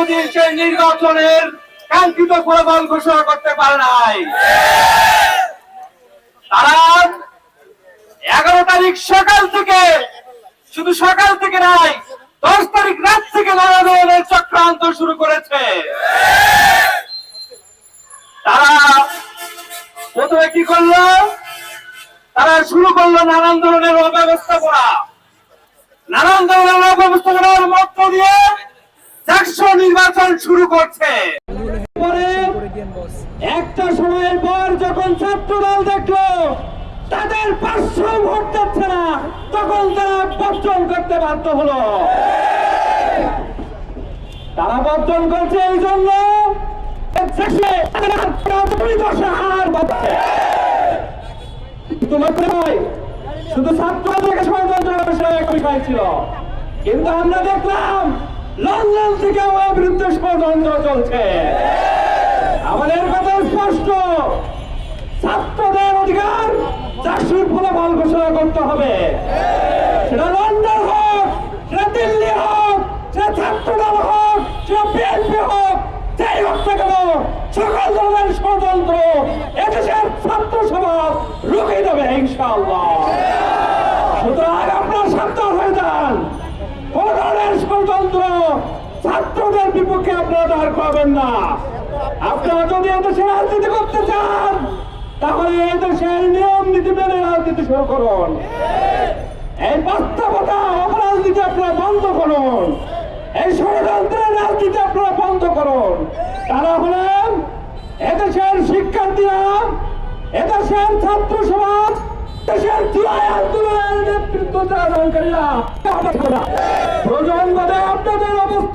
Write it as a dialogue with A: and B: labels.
A: দীর্ঘদিন সেই নির্বাচনের কাঙ্ক্ষিত ফলাফল ঘোষণা করতে পারে নাই। তারা এগারো তারিখ সকাল থেকে, শুধু সকাল থেকে নয় দশ তারিখ রাত থেকে নানা ধরনের চক্রান্ত শুরু করেছে। তারা প্রথমে কি করল? তারা শুরু করল নানান ধরনের অব্যবস্থাপনা। নানান ধরনের চারশো নির্বাচন শুরু করছে। একটা সময়ের পর যখন ছাত্র দল দেখল, তাদের পাঁচশো ভোট যাচ্ছে না, তখন তারা বর্জন করতে বাধ্য হলো। তারা বর্জন করছে এই জন্য শুধু একই ছিল? কিন্তু আমরা দেখলাম লন্ডন থেকে আমার বিরুদ্ধে ষড়যন্ত্র চলছে। আমাদের কথা স্পষ্ট। ছাত্রদের অধিকার চাকরির ফলাফল ঘোষণা করতে হবে। সেটা লন্ডন হোক, সেটা দিল্লি হোক, সেটা ছাত্রদল হোক, সেটা বিএনপি হোক, যাই হোক না কেন, সকল ধরনের ষড়যন্ত্র এদেশের ছাত্র সমাজ রুখে দেবে, ইনশাআল্লাহ। সুতরাং আপনারা সাবধান হয়ে যান কোন ধরনের ষড়যন্ত্র ছাত্রদের বিপক্ষে দাঁড় পাবেন না। আপনারা যদি এদেশে রাজনীতি করতে চান, তাহলে এদেশের নিয়ম, নীতি মেনে রাজনীতি শুরু করুন। এই বাস্তবতা অপরাজনীতি আপনারা বন্ধ করুন। এই ষড়যন্ত্রের রাজনীতি আপনারা বন্ধ করুন। তারা হলেন এদেশের শিক্ষার্থীরা, এদেশের ছাত্র সমাজ, দেশের জুলাই আন্দোলনের নেতৃত্ব প্রয়োজন বাদে আপনাদের অবস্থা